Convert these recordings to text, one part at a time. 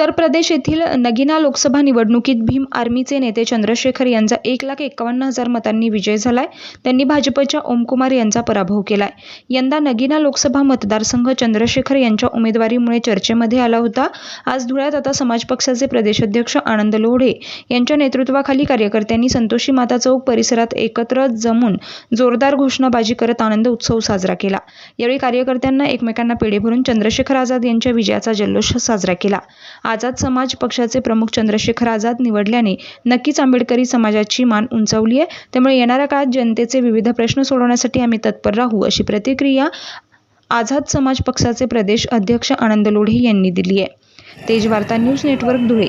उत्तर प्रदेश येथील नगिना लोकसभा निवडणुकीत भीम आर्मीचे नेते चंद्रशेखर यांचा एक लाख एकावन्न हजार मतांनी विजय झालाय. त्यांनी भाजपच्या ओमकुमार यांचा पराभव केलाय. यंदा नगिना लोकसभा मतदारसंघ चंद्रशेखर यांच्या उमेदवारीमुळे चर्चेमध्ये आला होता. आज धुळ्यात आता समाज पक्षाचे प्रदेशाध्यक्ष आनंद लोढे यांच्या नेतृत्वाखाली कार्यकर्त्यांनी संतोषी माता चौक परिसरात एकत्र जमून जोरदार घोषणाबाजी करत आनंद उत्सव साजरा केला. यावेळी कार्यकर्त्यांना एकमेकांना पेढे भरून चंद्रशेखर आझाद यांच्या विजयाचा जल्लोष साजरा केला. आझाद समाज पक्षाचे प्रमुख चंद्रशेखर आझाद निवडल्याने नक्कीच आंबेडकरी समाजाची मान उंचावली आहे. त्यामुळे येणाऱ्या काळात जनतेचे विविध प्रश्न सोडवण्यासाठी आम्ही तत्पर राहू अशी प्रतिक्रिया आझाद समाज पक्षाचे प्रदेश अध्यक्ष आनंद लोढे यांनी दिली आहे. तेज वार्ता न्यूज नेटवर्क धुळे.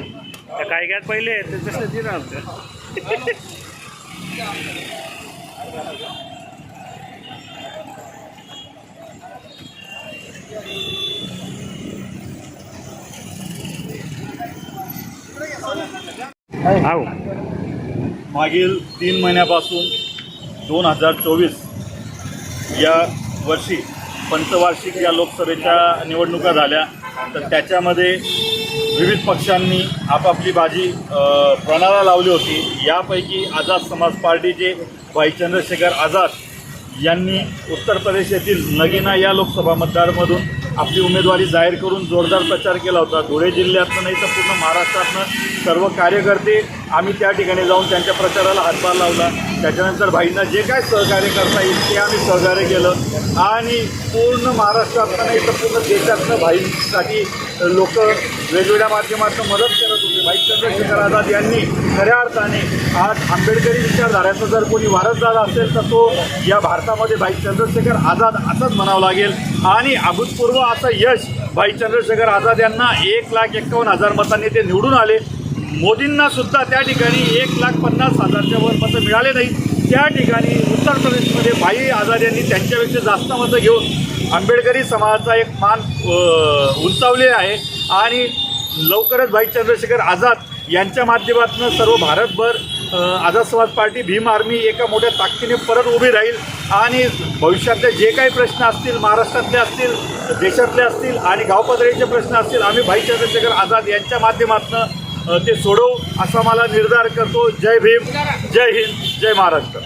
काय घ्यात पहिले ते तसं दिलं आमचं आहो. मागील तीन महिन्यापासून दोन हजार चोवीस या वर्षी पंचवार्षिक या लोकसभेच्या निवडणुका झाल्या. तर त्याच्यामध्ये विविध पक्षांनी आपापली बाजी अ, पणाला लावली होती. यापैकी आझाद समाज पार्टीचे भाई चंद्रशेखर आझाद यांनी उत्तर प्रदेश येथील नगिना या लोकसभा मतदारमधून आपली उमेदवारी जाहीर करून जोरदार प्रचार केला होता. धुळे जिल्ह्यातनं नाही तर पूर्ण महाराष्ट्रातनं सर्व कार्यकर्ते आम्ही त्या ठिकाणी जाऊन त्यांच्या प्रचाराला हातभार लावला. त्याच्यानंतर भाईंना जे काय सहकार्य करता येईल ते आम्ही सहकार्य केलं. आणि पूर्ण महाराष्ट्रातनं नाही तर पूर्ण देशातनं भाईंसाठी लोक वेगवेगळ्या माध्यमातून मदत करत होते. भाई चंद्रशेखर आझाद यांनी खऱ्या अर्थाने आज आंबेडकरी विचारधाऱ्याचा जर कोणी वारसदार असेल तर तो या भारतामध्ये भाई चंद्रशेखर आझाद असंच म्हणावं लागेल. आणि अभूतपूर्व असं यश भाई चंद्रशेखर आझाद यांना एक लाख एक्कावन्न हजार मतांनी ते निवडून आले. मोदींना सुद्धा त्या ठिकाणी एक लाख पन्नास हजारच्या वर मतं मिळाले नाही त्या ठिकाणी उत्तर प्रदेशमध्ये भाई आझाद यांनी त्यांच्यापेक्षा जास्त मतं घेऊन आंबेडकरी समाजाचा एक मान उंचावले आहे. आणि लवकरच भाई चंद्रशेखर आझाद यांच्या माध्यमातून सर्व भारतभर आझाद समाज पार्टी भीम आर्मी एका मोठ्या ताकदीने परत उभी राहील. आणि भविष्यातले जे काही प्रश्न असतील महाराष्ट्रातले असतील देशातले असतील आणि गावपातळीचे प्रश्न असतील आम्ही भाई चंद्रशेखर आझाद यांच्या माध्यमातून ते सोडवू असा मला निर्धार करतो. जय भीम जय हिंद जय महाराष्ट्र.